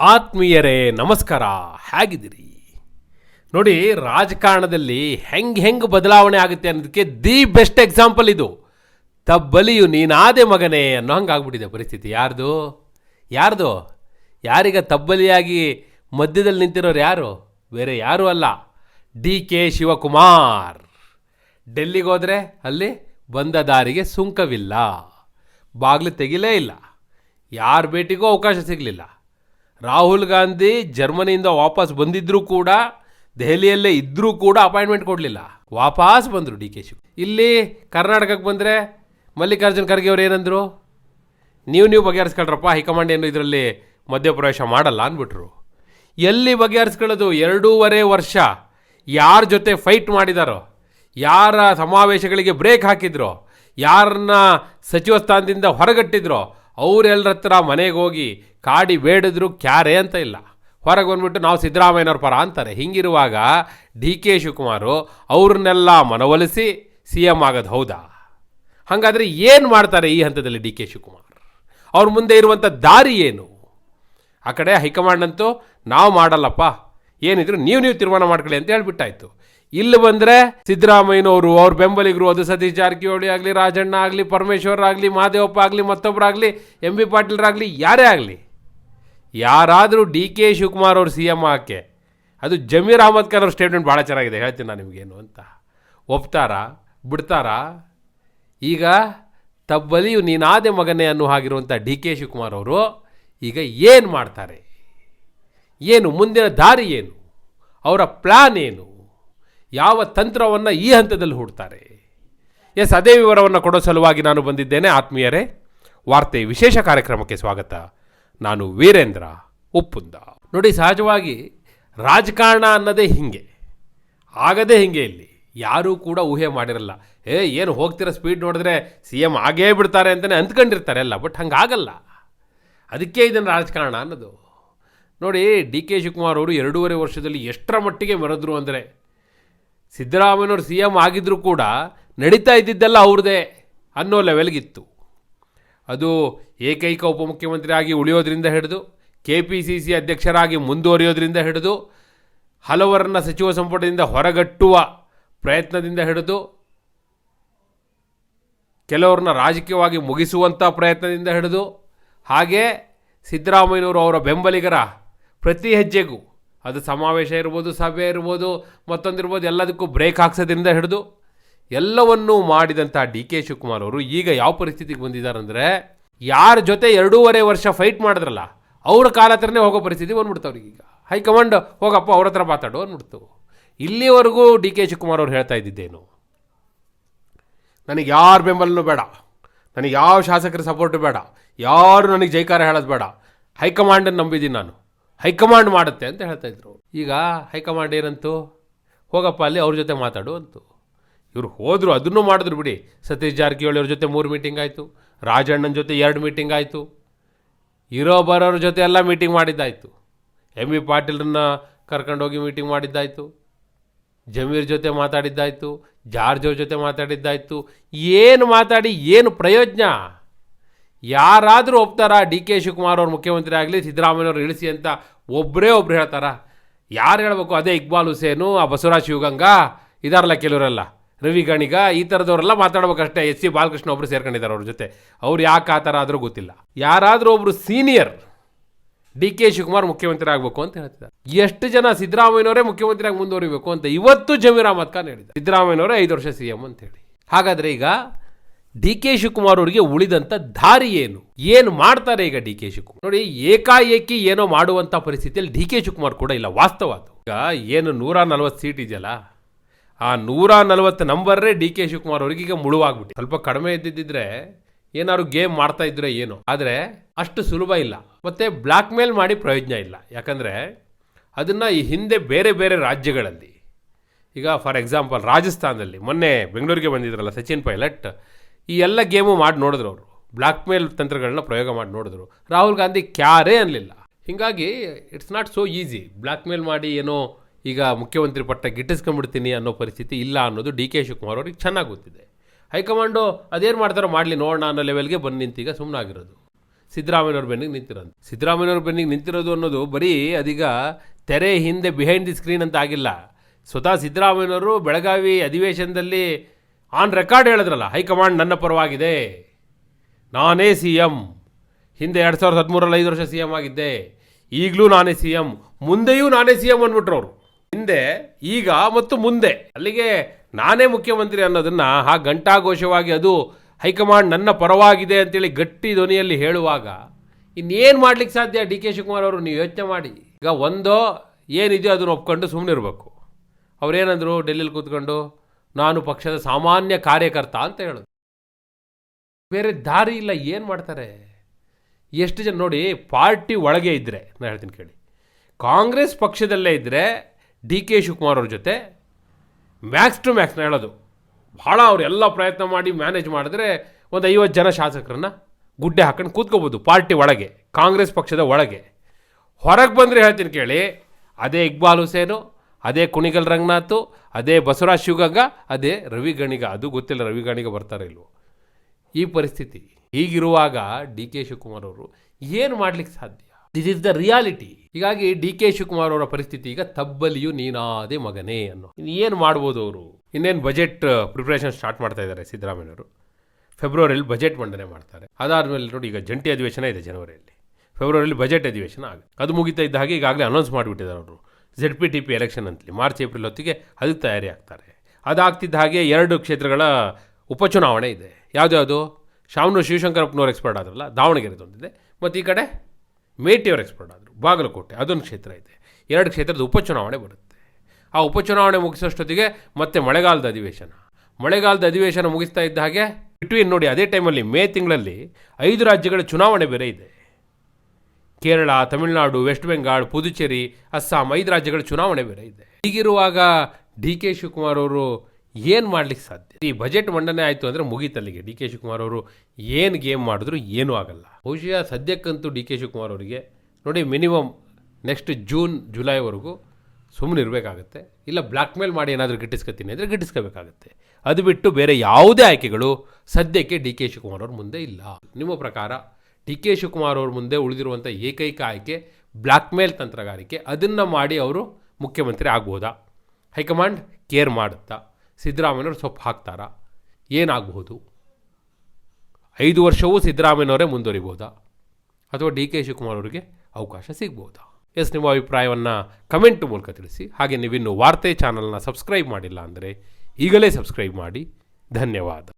ಆತ್ಮೀಯರೇ, ನಮಸ್ಕಾರ. ಹೇಗಿದ್ದೀರಿ? ನೋಡಿ, ರಾಜಕಾರಣದಲ್ಲಿ ಹೆಂಗೆ ಹೆಂಗೆ ಬದಲಾವಣೆ ಆಗುತ್ತೆ ಅನ್ನೋದಕ್ಕೆ ದಿ ಬೆಸ್ಟ್ ಎಕ್ಸಾಂಪಲ್ ಇದು. ತಬ್ಬಲಿಯು ನೀನಾದೆ ಮಗನೇ ಅನ್ನೋ ಹಂಗೆ ಆಗ್ಬಿಟ್ಟಿದೆ ಪರಿಸ್ಥಿತಿ. ಯಾರ್ದು? ಯಾರ್ದು? ಯಾರೀಗ ತಬ್ಬಲಿಯಾಗಿ ಮಧ್ಯದಲ್ಲಿ ನಿಂತಿರೋರು ಯಾರು? ಬೇರೆ ಯಾರೂ ಅಲ್ಲ. D K Shivakumar. ಡೆಲ್ಲಿಗೆ ಹೋದರೆ ಅಲ್ಲಿ ಬಂದ ದಾರಿಗೆ ಸುಂಕವಿಲ್ಲ. ಬಾಗಿಲು ತೆಗಿಲೇ ಇಲ್ಲ. ಯಾರ ಭೇಟಿಗೂ ಅವಕಾಶ ಸಿಗಲಿಲ್ಲ. ರಾಹುಲ್ ಗಾಂಧಿ ಜರ್ಮನಿಯಿಂದ ವಾಪಸ್ ಬಂದಿದ್ದರೂ ಕೂಡ, ದೆಹಲಿಯಲ್ಲೇ ಇದ್ದರೂ ಕೂಡ ಅಪಾಯಿಂಟ್ಮೆಂಟ್ ಕೊಡಲಿಲ್ಲ. ವಾಪಸ್ ಬಂದರು ಡಿ ಕೆ ಶಿವ್. ಇಲ್ಲಿ ಕರ್ನಾಟಕಕ್ಕೆ ಬಂದರೆ ಮಲ್ಲಿಕಾರ್ಜುನ್ ಖರ್ಗೆ ಅವ್ರು ಏನಂದರು? ನೀವು ನೀವು ಬಗೆಹರಿಸ್ಕೊಳ್ರಪ್ಪ, ಹೈಕಮಾಂಡ್ ಏನು ಇದರಲ್ಲಿ ಮಧ್ಯಪ್ರವೇಶ ಮಾಡಲ್ಲ ಅಂದ್ಬಿಟ್ರು. ಎಲ್ಲಿ ಬಗೆಹರಿಸ್ಕೊಳ್ಳೋದು? ಎರಡೂವರೆ ವರ್ಷ ಯಾರ ಜೊತೆ ಫೈಟ್ ಮಾಡಿದಾರೋ, ಯಾರ ಸಮಾವೇಶಗಳಿಗೆ ಬ್ರೇಕ್ ಹಾಕಿದ್ರೋ, ಯಾರನ್ನ ಸಚಿವ ಸ್ಥಾನದಿಂದ ಹೊರಗಟ್ಟಿದ್ರೋ ಅವರೆಲ್ಲರ ಹತ್ರ ಮನೆಗೆ ಹೋಗಿ ಕಾಡಿ ಬೇಡಿದ್ರು ಕ್ಯಾರೆ ಅಂತ ಇಲ್ಲ. ಹೊರಗೆ ಬಂದ್ಬಿಟ್ಟು ನಾವು ಸಿದ್ದರಾಮಯ್ಯನವ್ರ ಪರ ಅಂತಾರೆ. ಹಿಂಗಿರುವಾಗ ಡಿ ಕೆ ಶಿವಕುಮಾರು ಅವ್ರನ್ನೆಲ್ಲ ಮನವೊಲಿಸಿ ಸಿ ಎಂ ಆಗೋದು ಹೌದಾ? ಹಾಗಾದರೆ ಏನು ಮಾಡ್ತಾರೆ ಈ ಹಂತದಲ್ಲಿ ಡಿ ಕೆ ಶಿವಕುಮಾರ್? ಅವ್ರ ಮುಂದೆ ಇರುವಂಥ ದಾರಿ ಏನು? ಆ ಕಡೆ ಹೈಕಮಾಂಡ್ ಅಂತೂ ನಾವು ಮಾಡಲ್ಲಪ್ಪ. ಏನಿದ್ರು ನೀವು ನೀವು ತೀರ್ಮಾನ ಮಾಡ್ಕೊಳ್ಳಿ ಅಂತ ಹೇಳ್ಬಿಟ್ಟಾಯ್ತು. ಇಲ್ಲಿ ಬಂದ್ರೆ ಸಿದ್ದರಾಮಯ್ಯನವರು, ಅವ್ರ ಬೆಂಬಲಿಗರು ಅದು ಸತೀಶ್ ಜಾರಕಿಹೊಳಿ ಆಗಲಿ, ರಾಜಣ್ಣ ಆಗಲಿ, ಪರಮೇಶ್ವರ್ ಆಗಲಿ ಮಹಾದೇವಪ್ಪ ಆಗಲಿ ಮತ್ತೊಬ್ಬರಾಗಲಿ ಎಂ ಬಿ ಪಾಟೀಲ್ರಾಗಲಿ ಯಾರೇ ಆಗಲಿ, ಯಾರಾದರೂ ಡಿ ಕೆ ಶಿವಕುಮಾರ್ ಅವರು ಸಿ ಎಂ ಆಕೆ ಅದು ಜಮೀರ್ ಅಹಮದ್ ಖಾನ್ ಅವ್ರ ಸ್ಟೇಟ್ಮೆಂಟ್ ಭಾಳ ಚೆನ್ನಾಗಿದೆ, ಹೇಳ್ತೀನಿ ನಾನು ನಿಮಗೇನು ಅಂತ. ಒಪ್ತಾರಾ? ಬಿಡ್ತಾರಾ? ಈಗ ತಬ್ಬಲಿಯು ನೀನಾದೆ ಮಗನೇ ಅನ್ನು ಹಾಗಿರುವಂಥ ಡಿ ಕೆ ಶಿವಕುಮಾರ್ ಅವರು ಈಗ ಏನು ಮಾಡ್ತಾರೆ? ಏನು, ಮುಂದಿನ ದಾರಿ ಏನು? ಅವರ ಪ್ಲ್ಯಾನ್ ಏನು? ಯಾವ ತಂತ್ರವನ್ನು ಈ ಹಂತದಲ್ಲಿ ಹೂಡ್ತಾರೆ? ಎಸ್, ಅದೇ ವಿವರವನ್ನು ಕೊಡೋ ಸಲುವಾಗಿ ನಾನು ಬಂದಿದ್ದೇನೆ. ಆತ್ಮೀಯರೇ, ವಾರ್ತೆ ವಿಶೇಷ ಕಾರ್ಯಕ್ರಮಕ್ಕೆ ಸ್ವಾಗತ. ನಾನು ವೀರೇಂದ್ರ ಉಪ್ಪುಂದ. ನೋಡಿ, ಸಹಜವಾಗಿ ರಾಜಕಾರಣ ಅನ್ನೋದೇ ಹಿಂಗೆ. ಆಗದೇ ಹಿಂಗೆ ಇಲ್ಲಿ. ಯಾರೂ ಕೂಡ ಊಹೆ ಮಾಡಿರಲ್ಲ. ಏ, ಏನು ಹೋಗ್ತಿರೋ ಸ್ಪೀಡ್ ನೋಡಿದ್ರೆ ಸಿ ಎಂ ಆಗೇ ಬಿಡ್ತಾರೆ ಅಂತಲೇ ಅಂದ್ಕೊಂಡಿರ್ತಾರೆ ಎಲ್ಲ ಬಟ್ ಹಂಗಾಗಲ್ಲ. ಅದಕ್ಕೆ ಇದನ್ನು ರಾಜಕಾರಣ ಅನ್ನೋದು. ನೋಡಿ, ಡಿ ಕೆ ಶಿವಕುಮಾರ್ ಅವರು ಎರಡೂವರೆ ವರ್ಷದಲ್ಲಿ ಎಷ್ಟರ ಮಟ್ಟಿಗೆ ಮೆರೆದ್ರು ಅಂದರೆ ಸಿದ್ದರಾಮಯ್ಯನವರು ಸಿ ಎಂ ಆಗಿದ್ದರೂ ಕೂಡ ನಡೀತಾ ಇದ್ದಿದ್ದೆಲ್ಲ ಅವ್ರದೇ ಅನ್ನೋ ಲೆವೆಲ್ಗಿತ್ತು. ಅದು ಏಕೈಕ ಉಪಮುಖ್ಯಮಂತ್ರಿ ಆಗಿ ಉಳಿಯೋದ್ರಿಂದ ಹಿಡಿದು ಕೆ ಪಿ ಸಿ ಸಿ ಅಧ್ಯಕ್ಷರಾಗಿ ಮುಂದುವರಿಯೋದ್ರಿಂದ ಹಿಡಿದು, ಹಲವರನ್ನು ಸಚಿವ ಸಂಪುಟದಿಂದ ಹೊರಗಟ್ಟುವ ಪ್ರಯತ್ನದಿಂದ ಹಿಡಿದು, ಕೆಲವ್ರನ್ನ ರಾಜಕೀಯವಾಗಿ ಮುಗಿಸುವಂಥ ಪ್ರಯತ್ನದಿಂದ ಹಿಡಿದು, ಹಾಗೆ ಸಿದ್ದರಾಮಯ್ಯನವರು ಅವರ ಬೆಂಬಲಿಗರ ಪ್ರತಿ ಹೆಜ್ಜೆಗೂ ಅದು ಸಮಾವೇಶ ಇರ್ಬೋದು, ಸಭೆ ಇರ್ಬೋದು, ಮತ್ತೊಂದಿರ್ಬೋದು, ಎಲ್ಲದಕ್ಕೂ ಬ್ರೇಕ್ ಹಾಕ್ಸೋದ್ರಿಂದ ಹಿಡಿದು ಎಲ್ಲವನ್ನೂ ಮಾಡಿದಂಥ ಡಿ ಕೆ ಶಿವಕುಮಾರ್ ಅವರು ಈಗ ಯಾವ ಪರಿಸ್ಥಿತಿಗೆ ಬಂದಿದ್ದಾರೆ ಅಂದರೆ ಯಾರ ಜೊತೆ ಎರಡೂವರೆ ವರ್ಷ ಫೈಟ್ ಮಾಡಿದ್ರಲ್ಲ, ಅವ್ರ ಕಾಲ ಹತ್ರನೇ ಹೋಗೋ ಪರಿಸ್ಥಿತಿ ಬಂದ್ಬಿಡ್ತು ಈಗ. ಹೈಕಮಾಂಡ್ ಹೋಗಪ್ಪ, ಅವ್ರ ಹತ್ರ ಮಾತಾಡು ಅಂದ್ಬಿಡ್ತು. ಇಲ್ಲಿವರೆಗೂ ಡಿ ಕೆ ಶಿವಕುಮಾರ್ ಅವ್ರು ಹೇಳ್ತಾ ಇದ್ದಿದ್ದೇನು? ನನಗೆ ಯಾರ ಬೆಂಬಲನೂ ಬೇಡ. ನನಗೆ ಯಾವ ಶಾಸಕರ ಸಪೋರ್ಟು ಬೇಡ. ಯಾರು ನನಗೆ ಜೈಕಾರ ಹೇಳೋದು ಬೇಡ. ಹೈಕಮಾಂಡನ್ನು ನಂಬಿದ್ದೀನಿ ನಾನು. ಹೈಕಮಾಂಡ್ ಮಾಡುತ್ತೆ ಅಂತ ಹೇಳ್ತಾ ಇದ್ರು. ಈಗ ಹೈಕಮಾಂಡ್ ಏನಂತು? ಹೋಗಪ್ಪ, ಅಲ್ಲಿ ಅವ್ರ ಜೊತೆ ಮಾತಾಡು ಅಂತು. ಇವರು ಹೋದರು, ಅದನ್ನು ಮಾಡಿದ್ರು ಬಿಡಿ. ಸತೀಶ್ ಜಾರಕಿಹೊಳಿ ಅವ್ರ ಜೊತೆ ಮೂರು ಮೀಟಿಂಗ್ ಆಯಿತು. ರಾಜಣ್ಣನ ಜೊತೆ ಎರಡು ಮೀಟಿಂಗ್ ಆಯಿತು. ಇರೋ ಬರೋರ ಜೊತೆ ಎಲ್ಲ ಮೀಟಿಂಗ್ ಮಾಡಿದ್ದಾಯಿತು. ಎಂ ವಿ ಪಾಟೀಲ್ರನ್ನ ಕರ್ಕೊಂಡೋಗಿ ಮೀಟಿಂಗ್ ಮಾಡಿದ್ದಾಯಿತು. ಜಮೀರ್ ಜೊತೆ ಮಾತಾಡಿದ್ದಾಯಿತು. ಜಾರ್ಜ್ ಅವ್ರ ಜೊತೆ ಮಾತಾಡಿದ್ದಾಯಿತು. ಏನು ಮಾತಾಡಿ, ಏನು ಪ್ರಯೋಜನ? ಯಾರಾದರೂ ಒಪ್ತಾರಾ? ಡಿ ಕೆ ಶಿವಕುಮಾರ್ ಅವ್ರು ಮುಖ್ಯಮಂತ್ರಿ ಆಗಲಿ ಸಿದ್ದರಾಮಯ್ಯವ್ರು ಇಳಿಸಿ ಅಂತ ಒಬ್ಬರೇ ಒಬ್ರು ಹೇಳ್ತಾರಾ? ಯಾರು ಹೇಳಬೇಕು? ಅದೇ ಇಕ್ಬಾಲ್ ಹುಸೇನು, ಆ ಬಸವರಾಜ್ ಶಿವಗಂಗಾ, ಇದಾರಲ್ಲ ಕೆಲವರೆಲ್ಲ. ರವಿ ಗಣಿಗ, ಈ ಥರದವರೆಲ್ಲ ಮಾತಾಡ್ಬೇಕಷ್ಟೇ. ಎಸ್ ಸಿ ಬಾಲಕೃಷ್ಣ ಒಬ್ರು ಸೇರ್ಕೊಂಡಿದ್ದಾರೆ ಅವ್ರ ಜೊತೆ. ಅವ್ರು ಯಾಕೆ ಆ ಥರ ಆದರೂ ಗೊತ್ತಿಲ್ಲ. ಯಾರಾದರೂ ಒಬ್ಬರು ಸೀನಿಯರ್ ಡಿ ಕೆ ಶಿವಕುಮಾರ್ ಮುಖ್ಯಮಂತ್ರಿ ಆಗಬೇಕು ಅಂತ ಹೇಳ್ತಿದ್ದಾರೆ. ಎಷ್ಟು ಜನ ಸಿದ್ದರಾಮಯ್ಯನವರೇ ಮುಖ್ಯಮಂತ್ರಿಯಾಗಿ ಮುಂದುವರಿಬೇಕು ಅಂತ ಇವತ್ತು ಜಮೀರ್ ಅಹಮದ್ ಖಾನ್ ಹೇಳಿದ್ದಾರೆ. ಸಿದ್ದರಾಮಯ್ಯನವರೇ ಐದು ವರ್ಷ ಸಿ ಎಂ ಅಂತ ಹೇಳಿ. ಹಾಗಾದರೆ ಈಗ ಡಿ ಕೆ ಶಿವಕುಮಾರ್ ಅವರಿಗೆ ಉಳಿದಂಥ ದಾರಿ ಏನು? ಏನು ಮಾಡ್ತಾರೆ ಈಗ ಡಿ ಕೆ ಶಿವಕುಮಾರ್? ನೋಡಿ, ಏಕಾಏಕಿ ಏನೋ ಮಾಡುವಂಥ ಪರಿಸ್ಥಿತಿಯಲ್ಲಿ ಡಿ ಕೆ ಶಿವಕುಮಾರ್ ಕೂಡ ಇಲ್ಲ ವಾಸ್ತವ ಅದು ಈಗ ಏನು ನೂರ ನಲ್ವತ್ತು ಸೀಟ್ ಇದೆಯಲ್ಲ, ಆ ನೂರ ನಲವತ್ತು ನಂಬರ್ರೇ ಡಿ ಕೆ ಶಿವಕುಮಾರ್ ಅವರಿಗೆ ಈಗ ಮುಳುವಾಗ್ಬಿಟ್ಟು ಸ್ವಲ್ಪ ಕಡಿಮೆ ಇದ್ದಿದ್ದರೆ ಏನಾದ್ರು ಗೇಮ್ ಮಾಡ್ತಾ ಇದ್ರೆ ಏನು. ಆದರೆ ಅಷ್ಟು ಸುಲಭ ಇಲ್ಲ. ಮತ್ತೆ ಬ್ಲ್ಯಾಕ್ ಮೇಲ್ ಮಾಡಿ ಪ್ರಯೋಜನ ಇಲ್ಲ. ಯಾಕಂದರೆ ಅದನ್ನು ಈ ಹಿಂದೆ ಬೇರೆ ಬೇರೆ ರಾಜ್ಯಗಳಲ್ಲಿ, ಈಗ ಫಾರ್ ಎಕ್ಸಾಂಪಲ್ ರಾಜಸ್ಥಾನದಲ್ಲಿ, ಮೊನ್ನೆ ಬೆಂಗಳೂರಿಗೆ ಬಂದಿದ್ರಲ್ಲ ಸಚಿನ್ ಪೈಲಟ್ ಈ ಎಲ್ಲ ಗೇಮು ಮಾಡಿ ನೋಡಿದ್ರು ಅವರು. ಬ್ಲ್ಯಾಕ್ ಮೇಲ್ ತಂತ್ರಗಳನ್ನ ಪ್ರಯೋಗ ಮಾಡಿ ನೋಡಿದ್ರು. ರಾಹುಲ್ ಗಾಂಧಿ ಕ್ಯಾರೇ ಅನ್ನಲಿಲ್ಲ ಹೀಗಾಗಿ it's not so easy blackmail ಮಾಡಿ ಏನೋ ಈಗ ಮುಖ್ಯಮಂತ್ರಿ ಪಟ್ಟ ಗಿಟ್ಟಿಸ್ಕೊಂಡ್ಬಿಡ್ತೀನಿ ಅನ್ನೋ ಪರಿಸ್ಥಿತಿ ಇಲ್ಲ ಅನ್ನೋದು ಡಿ ಕೆ ಶಿವಕುಮಾರ್ ಅವ್ರಿಗೆ ಚೆನ್ನಾಗಿ ಗೊತ್ತಿದೆ ಹೈಕಮಾಂಡು ಅದೇನು ಮಾಡ್ತಾರೋ ಮಾಡಲಿ ನೋಡೋಣ ಅನ್ನೋ ಲೆವೆಲ್ಗೆ ಬಂದು ನಿಂತೀಗ ಸುಮ್ಮನಾಗಿರೋದು ಸಿದ್ದರಾಮಯ್ಯವ್ರ ಬೆನ್ನಿಗೆ ನಿಂತಿರೋದು. ಸಿದ್ದರಾಮಯ್ಯವ್ರ ಬೆನ್ನಿಗೆ ನಿಂತಿರೋದು ಅನ್ನೋದು ಬರೀ ಅದೀಗ ತೆರೆ ಹಿಂದೆ ಬಿಹೈಂಡ್ ದಿ ಸ್ಕ್ರೀನ್ ಅಂತ ಆಗಿಲ್ಲ. ಸ್ವತಃ ಸಿದ್ದರಾಮಯ್ಯವರು ಬೆಳಗಾವಿ ಅಧಿವೇಶನದಲ್ಲಿ ಆನ್ ರೆಕಾರ್ಡ್ ಹೇಳಿದ್ರಲ್ಲ ಹೈಕಮಾಂಡ್ ನನ್ನ ಪರವಾಗಿದೆ. ನಾನೇ ಸಿ ಎಂ ಹಿಂದೆ ಎರಡು ಸಾವಿರದ ಹದಿಮೂರಲ್ಲಿ ಐದು ವರ್ಷ ಸಿ ಎಂ ಆಗಿದ್ದೆ. ಈಗಲೂ ನಾನೇ ಸಿ ಎಂ ಮುಂದೆಯೂ ನಾನೇ ಸಿ ಎಂ ಅಂದ್ಬಿಟ್ರು ಅವರು. ಹಿಂದೆ, ಈಗ ಮತ್ತು ಮುಂದೆ. ಅಲ್ಲಿಗೆ ನಾನೇ ಮುಖ್ಯಮಂತ್ರಿ ಅನ್ನೋದನ್ನು ಆ ಘಂಟಾಘೋಷವಾಗಿ ಅದು ಹೈಕಮಾಂಡ್ ನನ್ನ ಪರವಾಗಿದೆ ಅಂತೇಳಿ ಗಟ್ಟಿ ಧ್ವನಿಯಲ್ಲಿ ಹೇಳುವಾಗ, ಇನ್ನೇನು ಮಾಡ್ಲಿಕ್ಕೆ ಸಾಧ್ಯ ಡಿ ಕೆ ಶಿವಕುಮಾರ್ ಅವರು? ನೀವು ಯೋಚನೆ ಮಾಡಿ. ಈಗ ಒಂದೋ ಏನಿದೆಯೋ ಅದನ್ನು ಒಪ್ಕೊಂಡು ಸುಮ್ಮನೆ ಇರಬೇಕು ಅವ್ರೇನಂದ್ರು ಡೆಲ್ಲಿಲಿ ಕೂತ್ಕೊಂಡು ನಾನು ಪಕ್ಷದ ಸಾಮಾನ್ಯ ಕಾರ್ಯಕರ್ತ ಅಂತ ಹೇಳೋದು. ಬೇರೆ ದಾರಿ ಇಲ್ಲ, ಏನು ಮಾಡ್ತಾರೆ? ಎಷ್ಟು ಜನ ನೋಡಿ ಪಾರ್ಟಿ ಒಳಗೆ ಇದ್ದರೆ ನಾನು ಹೇಳ್ತೀನಿ ಕೇಳಿ. ಕಾಂಗ್ರೆಸ್ ಪಕ್ಷದಲ್ಲೇ ಇದ್ದರೆ ಡಿ ಕೆ ಶಿವಕುಮಾರ್ ಅವ್ರ ಜೊತೆ ಮ್ಯಾಕ್ಸ್ ಟು ಮ್ಯಾಕ್ಸ್ ನಾನು ಹೇಳೋದು. ಭಾಳ ಅವರು ಎಲ್ಲ ಪ್ರಯತ್ನ ಮಾಡಿ ಮ್ಯಾನೇಜ್ ಮಾಡಿದ್ರೆ ಒಂದು ಐವತ್ತು ಜನ ಶಾಸಕರನ್ನ ಗುಡ್ಡೆ ಹಾಕೊಂಡು ಕೂತ್ಕೋಬೋದು ಪಾರ್ಟಿ ಒಳಗೆ, ಕಾಂಗ್ರೆಸ್ ಪಕ್ಷದ ಒಳಗೆ. ಹೊರಗೆ ಬಂದರೆ ಹೇಳ್ತೀನಿ ಕೇಳಿ, ಅದೇ ಇಕ್ಬಾಲ್ ಹುಸೇನು ಅದೇ ಕುಣಿಗಲ್ ರಂಗನಾಥು, ಅದೇ ಬಸವರಾಜ್ ಶಿವಗಂಗ, ಅದೇ ರವಿ ಗಣಿಗ. ಅದು ಗೊತ್ತಿಲ್ಲ ರವಿ ಗಣಿಗ ಬರ್ತಾರೆ ಇಲ್ವೋ. ಈ ಪರಿಸ್ಥಿತಿ ಹೀಗಿರುವಾಗ ಡಿ ಕೆ ಶಿವಕುಮಾರ್ ಅವರು ಏನು ಮಾಡ್ಲಿಕ್ಕೆ ಸಾಧ್ಯ? ದಿಸ್ ಇಸ್ ದ ರಿಯಾಲಿಟಿ ಹೀಗಾಗಿ ಡಿ ಕೆ ಶಿವಕುಮಾರ್ ಅವರ ಪರಿಸ್ಥಿತಿ ಈಗ ತಬ್ಬಲಿಯು ನೀನಾದೆ ಮಗನೇ ಅನ್ನೋ. ಏನು ಮಾಡ್ಬೋದು ಅವರು? ಇನ್ನೇನು ಬಜೆಟ್ ಪ್ರಿಪ್ರೇಷನ್ ಸ್ಟಾರ್ಟ್ ಮಾಡ್ತಾ ಇದ್ದಾರೆ ಸಿದ್ದರಾಮಯ್ಯವರು ಫೆಬ್ರವರಿಯಲ್ಲಿ ಬಜೆಟ್ ಮಂಡನೆ ಮಾಡ್ತಾರೆ. ಅದಾದಮೇಲೆ ನೋಡಿ, ಈಗ ಜಂಟಿ ಅಧಿವೇಶನ ಇದೆ ಜನವರಿಯಲ್ಲಿ. ಫೆಬ್ರವರಿಯಲ್ಲಿ ಬಜೆಟ್ ಅಧಿವೇಶನ ಆಗುತ್ತೆ. ಅದು ಮುಗಿತಾ ಇದ್ದ ಹಾಗೆ ಈಗಾಗಲೇ ಅನೌನ್ಸ್ ಮಾಡಿಬಿಟ್ಟಿದ್ದಾರೆ ಅವರು. Z P T P election ಅಂತಲಿ, March, April ಹೊತ್ತಿಗೆ ಅದಕ್ಕೆ ತಯಾರಿ ಆಗ್ತಾರೆ ಅದಾಗ್ತಿದ್ದ ಹಾಗೆ ಎರಡು ಕ್ಷೇತ್ರಗಳ ಉಪಚುನಾವಣೆ ಇದೆ. ಯಾವುದ್ಯಾವುದು ಶಾಮನೂರು ಶಿವಶಂಕರಪ್ಪನವ್ರು ಎಕ್ಸ್ಪರ್ಟ್ ಆದ್ರಲ್ಲ ದಾವಣಗೆರೆದೊಂದಿದೆ ಮತ್ತು ಈ ಕಡೆ ಮೇಟಿಯವ್ರು ಎಕ್ಸ್ಪರ್ಟ್ ಆದರು, ಬಾಗಲಕೋಟೆ, ಅದೊಂದು ಕ್ಷೇತ್ರ ಇದೆ. ಎರಡು ಕ್ಷೇತ್ರದ ಉಪಚುನಾವಣೆ ಬರುತ್ತೆ. ಆ ಉಪಚುನಾವಣೆ ಮುಗಿಸೋಷ್ಟೊತ್ತಿಗೆ ಮತ್ತೆ ಮಳೆಗಾಲದ ಅಧಿವೇಶನ. ಮಳೆಗಾಲದ ಅಧಿವೇಶನ ಮುಗಿಸ್ತಾ ಇದ್ದ ಹಾಗೆ ಬಿಟ್ವೀನ್ ನೋಡಿ ಅದೇ ಟೈಮಲ್ಲಿ ಮೇ ತಿಂಗಳಲ್ಲಿ ಐದು ರಾಜ್ಯಗಳ ಚುನಾವಣೆ ಬೇರೆ ಇದೆ. ಕೇರಳ, ತಮಿಳುನಾಡು ವೆಸ್ಟ್ ಬೆಂಗಾಲ್ ಪುದುಚೇರಿ ಅಸ್ಸಾಂ ಐದು ರಾಜ್ಯಗಳ ಚುನಾವಣೆ ಬೇರೆ ಇದೆ. ಹೀಗಿರುವಾಗ ಡಿ ಕೆ ಶಿವಕುಮಾರ್ ಅವರು ಏನು ಮಾಡ್ಲಿಕ್ಕೆ ಸಾಧ್ಯ? ಈ ಬಜೆಟ್ ಮಂಡನೆ ಆಯಿತು ಅಂದರೆ ಮುಗೀತಲ್ಲಿಗೆ. ಡಿ ಕೆ ಶಿವಕುಮಾರ್ ಅವರು ಏನು ಗೇಮ್ ಮಾಡಿದ್ರು ಏನೂ ಆಗಲ್ಲ. ಬಹುಶಃ ಸದ್ಯಕ್ಕಂತೂ ಡಿ ಕೆ ಶಿವಕುಮಾರ್ ಅವರಿಗೆ ನೋಡಿ ಮಿನಿಮಮ್ ನೆಕ್ಸ್ಟ್ ಜೂನ್, ಜುಲೈವರೆಗೂ ಸುಮ್ಮನೆ ಇರಬೇಕಾಗತ್ತೆ. ಇಲ್ಲ ಬ್ಲ್ಯಾಕ್ ಮೇಲ್ ಮಾಡಿ ಏನಾದರೂ ಗಿಟ್ಟಿಸ್ಕೊತೀನಿ ಅಂದರೆ ಗಿಟ್ಟಿಸ್ಕೋಬೇಕಾಗತ್ತೆ. ಅದು ಬಿಟ್ಟು ಬೇರೆ ಯಾವುದೇ ಆಯ್ಕೆಗಳು ಸದ್ಯಕ್ಕೆ ಡಿ ಕೆ ಶಿವಕುಮಾರ್ ಅವ್ರ ಮುಂದೆ ಇಲ್ಲ. ನಿಮ್ಮ ಪ್ರಕಾರ ಡಿ ಕೆ ಶಿವಕುಮಾರ್ ಅವ್ರ ಮುಂದೆ ಉಳಿದಿರುವಂಥ ಏಕೈಕ ಆಯ್ಕೆ ಬ್ಲ್ಯಾಕ್ಮೇಲ್ ತಂತ್ರಗಾರಿಕೆ. ಅದನ್ನು ಮಾಡಿ ಅವರು ಮುಖ್ಯಮಂತ್ರಿ ಆಗ್ಬೋದಾ? ಹೈಕಮಾಂಡ್ ಕೇರ್ ಮಾಡುತ್ತಾ? ಸಿದ್ದರಾಮಯ್ಯವ್ರು ಸೊಪ್ಪು ಹಾಕ್ತಾರಾ? ಏನಾಗಬಹುದು ಐದು ವರ್ಷವೂ ಸಿದ್ದರಾಮಯ್ಯನವರೇ ಮುಂದುವರಿಬೋದಾ? ಅಥವಾ ಡಿ ಕೆ ಶಿವಕುಮಾರ್ ಅವರಿಗೆ ಅವಕಾಶ ಸಿಗ್ಬೋದಾ? ಎಸ್, ನಿಮ್ಮ ಅಭಿಪ್ರಾಯವನ್ನು ಕಮೆಂಟ್ ಮೂಲಕ ತಿಳಿಸಿ. ಹಾಗೆ ನೀವಿನ್ನು ವಾರ್ತೆ ಚಾನಲ್ನ ಸಬ್ಸ್ಕ್ರೈಬ್ ಮಾಡಿಲ್ಲ ಅಂದರೆ ಈಗಲೇ ಸಬ್ಸ್ಕ್ರೈಬ್ ಮಾಡಿ. ಧನ್ಯವಾದ.